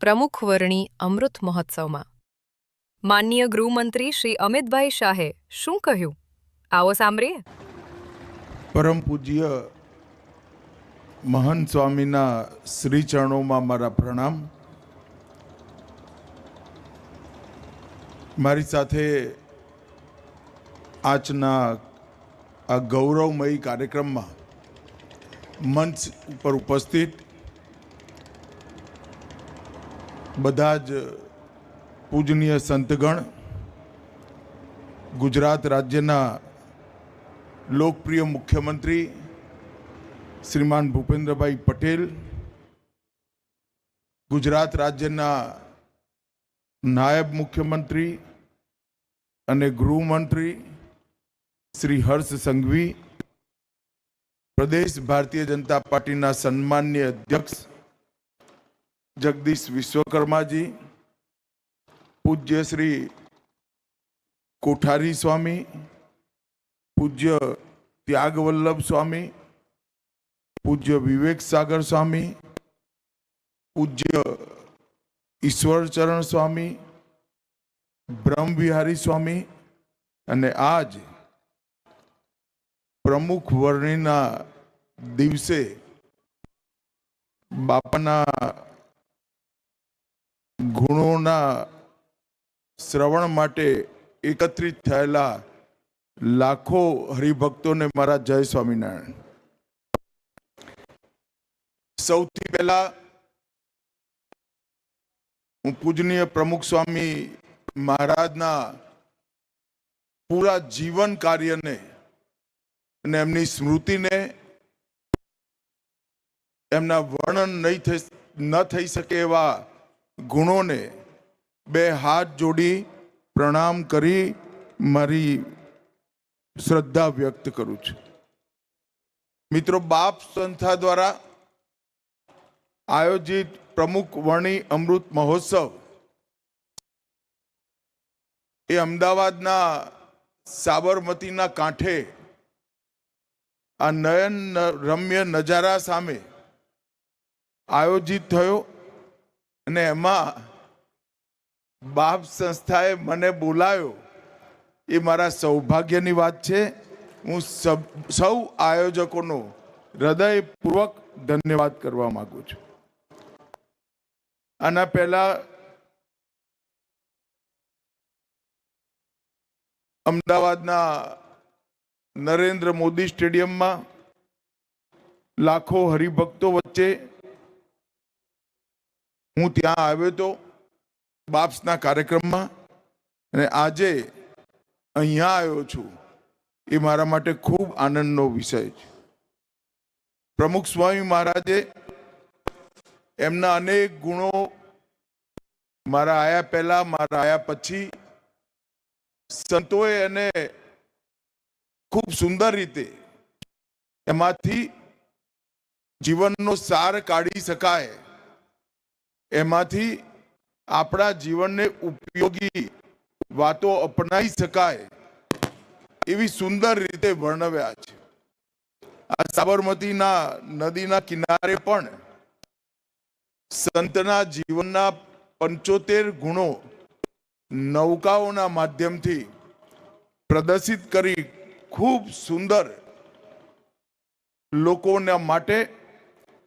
પ્રમુખ વર્ણી અમૃત મહોત્સવમાં. માનનીય ગૃહમંત્રી શ્રી અમિતભાઈ શાહે શું કહ્યું? આવો સાંભળીએ. પરમ પૂજ્ય મહંત સ્વામીના શ્રી ચરણોમાં મારા પ્રણામ. મારી સાથે આજના આ ગૌરવમયી કાર્યક્રમમાં મંચ ઉપર ઉપસ્થિત બધા જ પૂજનીય સંતગણ ગુજરાત રાજ્યના લોકપ્રિય મુખ્યમંત્રી શ્રીમાન ભૂપેન્દ્રભાઈ પટેલ, ગુજરાત રાજ્યના નાયબ મુખ્યમંત્રી અને ગૃહમંત્રી શ્રી હર્ષ સંઘવી, પ્રદેશ ભારતીય જનતા પાર્ટીના સન્માન્ય અધ્યક્ષ જગદીશ વિશ્વકર્માજી, પૂજ્ય શ્રી કોઠારી સ્વામી, પૂજ્ય ત્યાગવલ્લભ સ્વામી, પૂજ્ય વિવેક સાગર સ્વામી, પૂજ્ય ઈશ્વરચરણ સ્વામી બ્રહ્મવિહારી સ્વામી અને આજ પ્રમુખ વર્ણિના દિવસે બાપાના ગુણોના શ્રવણ માટે એકત્રિત થયેલા લાખો હરિભક્તોને મારા જય સ્વામિનારાયણ. સૌથી પહેલા હું પૂજનીય પ્રમુખ સ્વામી મહારાજના પૂરા જીવન કાર્યને અને એમની સ્મૃતિને એમના વર્ણન નહીં થઈ ન થઈ શકે એવા ગુણોને બે હાથ જોડી પ્રણામ કરી મારી શ્રદ્ધા વ્યક્ત કરું છું. મિત્રો, બાપ સંસ્થા દ્વારા આયોજિત પ્રમુખ વર્ણી અમૃત મહોત્સવ એ અમદાવાદના સાબરમતીના કાંઠે આ નયન રમ્ય નજારા સામે આયોજિત થયો. અને એમાં બાપ સંસ્થાએ મને બોલાયો. એ મારા સૌભાગ્યની વાત છે. હું સૌ આયોજકોનો હૃદયપૂર્વક ધન્યવાદ કરવા માગું છું. આના પહેલા અમદાવાદના નરેન્દ્ર મોદી સ્ટેડિયમમાં લાખો હરિભક્તો વચ્ચે હું ત્યાં આવ્યો હતો બાપ્સના કાર્યક્રમમાં અને આજે અહીંયા આવ્યો છું, એ મારા માટે ખૂબ આનંદનો વિષય છે. પ્રમુખ સ્વામી મહારાજે એમના અનેક ગુણો મારા આયા પહેલા, મારા આયા પછી સંતોએ એને ખૂબ સુંદર રીતે એમાંથી જીવનનો સાર કાઢી શકાય. એમાંથી આપણા જીવનને ઉપયોગી વાતો અપનાવી શકાય એવી સુંદર રીતે વર્ણવ્યા છે. આ સાબરમતીના નદીના કિનારે પણ સંતના જીવનના પંચોતેર ગુણો નૌકાઓના માધ્યમથી પ્રદર્શિત કરી ખૂબ સુંદર લોકોના માટે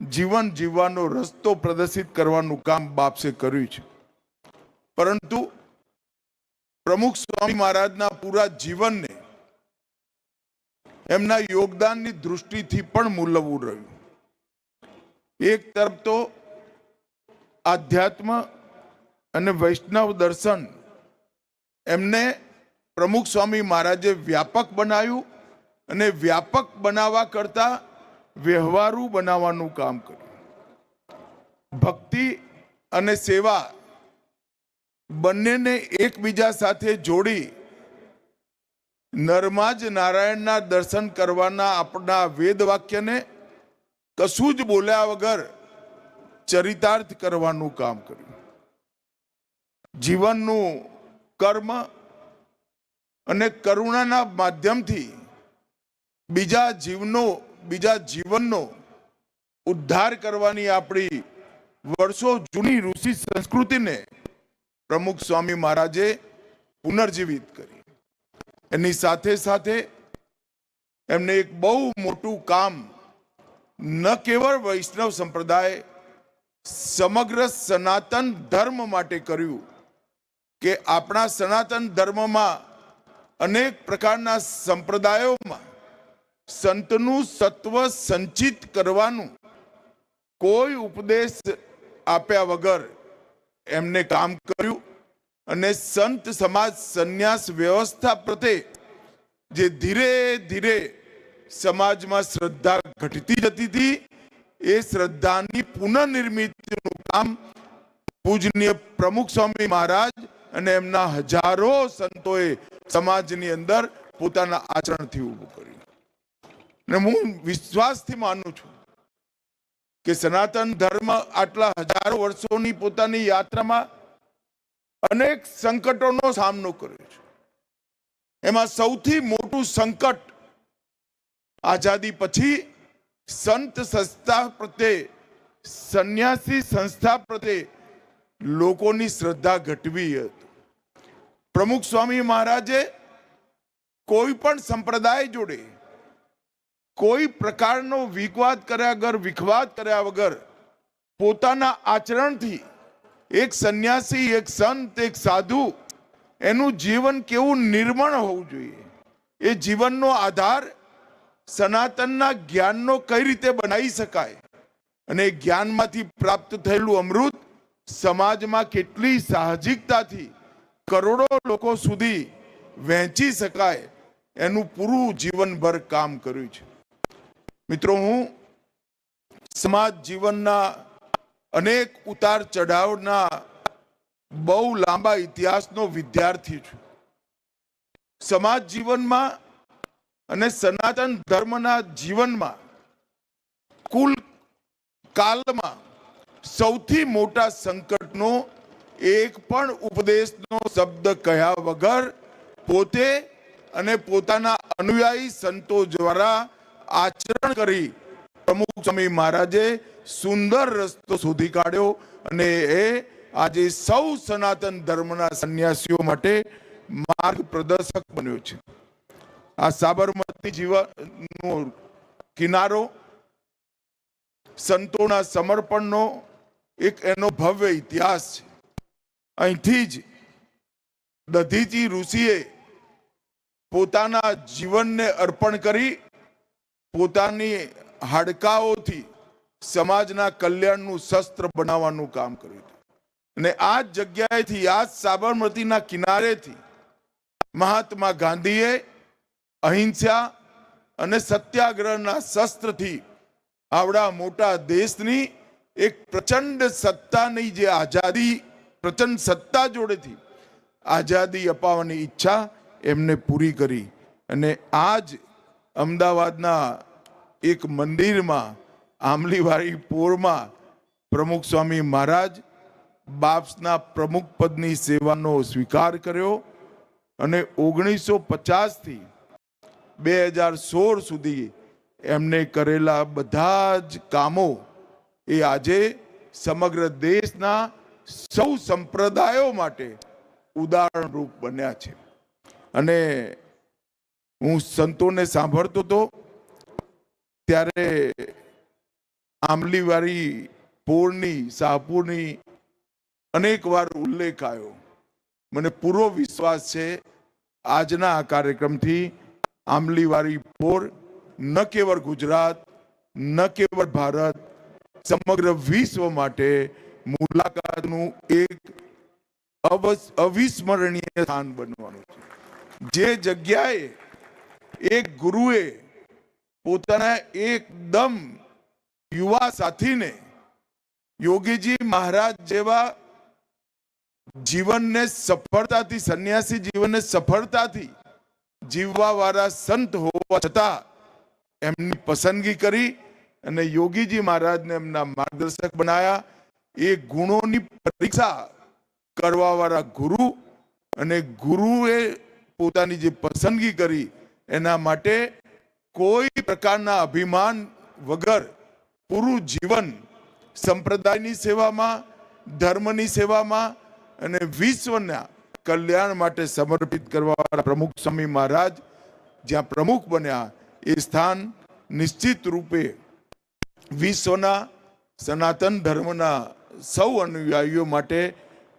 જીવન જીવવાનો રસ્તો પ્રદર્શિત કરવાનું કામ બાપસે કર્યું છે. પરંતુ પ્રમુખ સ્વામી મહારાજના પૂરા જીવનને એમના યોગદાનની દૃષ્ટિથી પણ મૂલવું રહ્યું. એક તરફ તો આધ્યાત્મ અને વૈષ્ણવ દર્શન એમને પ્રમુખ સ્વામી મહારાજે વ્યાપક બનાવ્યું અને વ્યાપક બનાવવા કરતા વ્યવહારુ બનાવવાનું કામ કર્યું. ભક્તિ અને સેવા બંનેને એકબીજા સાથે જોડી નરમાજ નારાયણના દર્શન કરવાના આપણા વેદ વાક્યને કશું જ બોલ્યા વગર ચરિતાર્થ કરવાનું કામ કર્યું. જીવનનું કર્મ અને કરુણાના માધ્યમથી બીજા જીવનો બીજા જીવનનો ઉદ્ધાર કરવાની આપણી વર્ષો જૂની ઋષિ સંસ્કૃતિને પ્રમુખ સ્વામી મહારાજે પુનર્જીવિત કરી. એની સાથે સાથે એમને એક બહુ મોટું કામ ન કેવળ વૈષ્ણવ સંપ્રદાય, સમગ્ર સનાતન ધર્મ માટે કર્યું કે આપણા સનાતન ધર્મમાં અનેક પ્રકારના સંપ્રદાયોમાં સંતનું સત્વ સંચિત કરવાનું. કોઈ ઉપદેશ આપ્યા વગર એમને કામ કર્યું અને સંત સમાજ સંન્યાસ વ્યવસ્થા પ્રત્યે જે ધીરે ધીરે સમાજમાં શ્રદ્ધા ઘટતી જતી હતી, એ શ્રદ્ધાની પુનઃનિર્મિતનું કામ પૂજનીય પ્રમુખ સ્વામી મહારાજ અને એમના હજારો સંતોએ સમાજની અંદર પોતાના આચરણથી ઊભું કર્યું. અને હું વિશ્વાસથી માનું છું કે સનાતન ધર્મ આટલા હજારો વર્ષોની પોતાની યાત્રામાં અનેક સંકટોનો સામનો કર્યો છે. એમાં સૌથી મોટું સંકટ આઝાદી પછી સંત સંસ્થા પ્રત્યે, સંન્યાસી સંસ્થા પ્રત્યે લોકોની શ્રદ્ધા ઘટવી હતી. પ્રમુખ સ્વામી મહારાજે કોઈ પણ સંપ્રદાય જોડે કોઈ પ્રકારનો વિવાદ કર્યા વગર, વિખવાદ કર્યા વગર પોતાના આચરણથી એક સંન્યાસી, એક સંત, એક સાધુ એનું જીવન કેવું નિર્મળ હોવું જોઈએ? એ જીવનનો આધાર સનાતનના જ્ઞાનનો કઈ રીતે બનાવી શકાય? અને જ્ઞાનમાંથી પ્રાપ્ત થયેલું અમૃત સમાજમાં કેટલી સાહજિકતાથી કરોડો લોકો સુધી વહેંચી શકાય એનું પૂરું જીવનભર કામ કર્યું છે. મિત્રો, હું સમાજ જીવનના અનેક ઉતાર ચઢાવના બહુ લાંબા ઇતિહાસનો વિદ્યાર્થી છું. સમાજ જીવનમાં અને સનાતન ધર્મના જીવનમાં કુલ કાલમાં સૌથી મોટા સંકટનો એક પણ ઉપદેશનો શબ્દ કહ્યા વગર પોતે અને પોતાના અનુયાયી સંતો દ્વારા આચરણ કરી પ્રમુખ સ્વામી મહારાજે સુંદર રસ્તો શોધી કાઢ્યો અને એ આજે સૌ સનાતન ધર્મના સંન્યાસીઓ માટે માર્ગ પ્રદર્શક બન્યો છે. આ સાબરમતી જીવનનો કિનારો, સંતોના સમર્પણનો એક એનો ભવ્ય ઇતિહાસ છે. અહીંથી જ દધીજી ઋષિએ પોતાના જીવનને અર્પણ કરી પોતાની હાડકાઓથી સમાજના કલ્યાણનું શસ્ત્ર બનાવવાનું કામ કર્યું હતું. અને આ જ જગ્યાએથી, આ સાબરમતીના કિનારેથી મહાત્મા ગાંધીએ અહિંસા અને સત્યાગ્રહના શસ્ત્રથી આવડા મોટા દેશની એક પ્રચંડ સત્તાની જે આઝાદી, પ્રચંડ સત્તા જોડેથી આઝાદી અપાવવાની ઈચ્છા એમને પૂરી કરી. અને આજ અમદાવાદના એક મંદિરમાં આમલીવાળી પોરમાં પ્રમુખ સ્વામી મહારાજ બાપ્સના પ્રમુખ પદની સેવાનો સ્વીકાર કર્યો અને ઓગણીસો પચાસથી બે હજાર સોળ સુધી એમને કરેલા બધા જ કામો એ આજે સમગ્ર દેશના સૌ સંપ્રદાયો માટે ઉદાહરણરૂપ બન્યા છે. અને હું સંતોને સાંભળતો હતો, ત્યારે આંબલીવાળી પોળની શાહપુરની અનેક વાર ઉલ્લેખ આવ્યો. મને પૂરો વિશ્વાસ છે, આજના આ કાર્યક્રમથી આંબલીવાળી પોર ન કેવળ ગુજરાત, ન કેવળ ભારત, સમગ્ર વિશ્વ માટે મુલાકાતનું એક અવસ- અવિસ્મરણીય સ્થાન બનવાનું છે. જે જગ્યાએ એક ગુરુએ પોતાના એકદમ યુવા સાથીને યોગીજી મહારાજ જેવા જીવનને સફળતાથી, સંન્યાસી જીવનને સફળતાથી જીવવા વાળા સંત હોવા છતાં એમની પસંદગી કરી અને યોગીજી મહારાજને એમના માર્ગદર્શક બનાયા. એ ગુણોની પરીક્ષા કરવા વાળા ગુરુ અને ગુરુએ પોતાની જે પસંદગી કરી એના માટે કોઈ પ્રકારના અભિમાન વગર પૂરું જીવન સંપ્રદાયની સેવામાં, ધર્મની સેવામાં અને વિશ્વના કલ્યાણ માટે સમર્પિત કરવાવાળા પ્રમુખ સ્વામી મહારાજ જ્યાં પ્રમુખ બન્યા એ સ્થાન નિશ્ચિત રૂપે વિશ્વના સનાતન ધર્મના સૌ અનુયાયીઓ માટે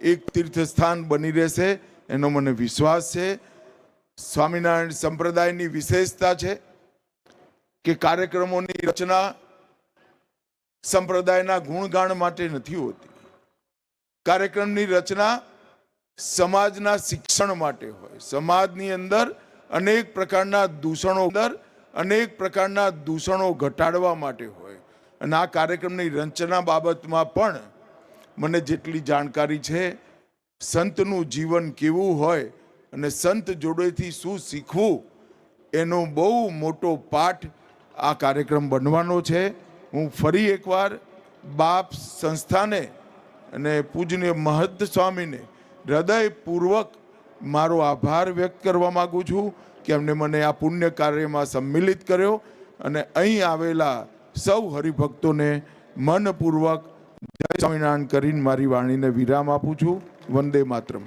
એક તીર્થસ્થાન બની રહેશે. એનો મને વિશ્વાસ છે. સ્વામિનારાયણ સંપ્રદાયની વિશેષતા છે કે કાર્યક્રમોની રચના સંપ્રદાયના ગુણગાન માટે નથી હોતી. કાર્યક્રમની રચના સમાજના શિક્ષણ માટે હોય. સમાજની અંદર અનેક પ્રકારના દૂષણો અંદર અનેક પ્રકારના દૂષણો ઘટાડવા માટે હોય. અને આ કાર્યક્રમની રચના બાબતમાં પણ મને જેટલી જાણકારી છે, સંતનું જીવન કેવું હોય અને સંત જોડેથી શું શીખવું, એનો બહુ મોટો પાઠ આ કાર્યક્રમ બનવાનો છે. હું ફરી એકવાર બાપ સંસ્થાને અને પૂજનીય મહંત સ્વામીને હૃદયપૂર્વક મારો આભાર વ્યક્ત કરવા માગું છું કે એમને મને આ પુણ્ય કાર્યમાં સંમિલિત કર્યો અને અહીં આવેલા સૌ હરિભક્તોને મનપૂર્વક જય સ્વામિનારાયણ કરીને મારી વાણીને વિરામ આપું છું. વંદે માતરમ.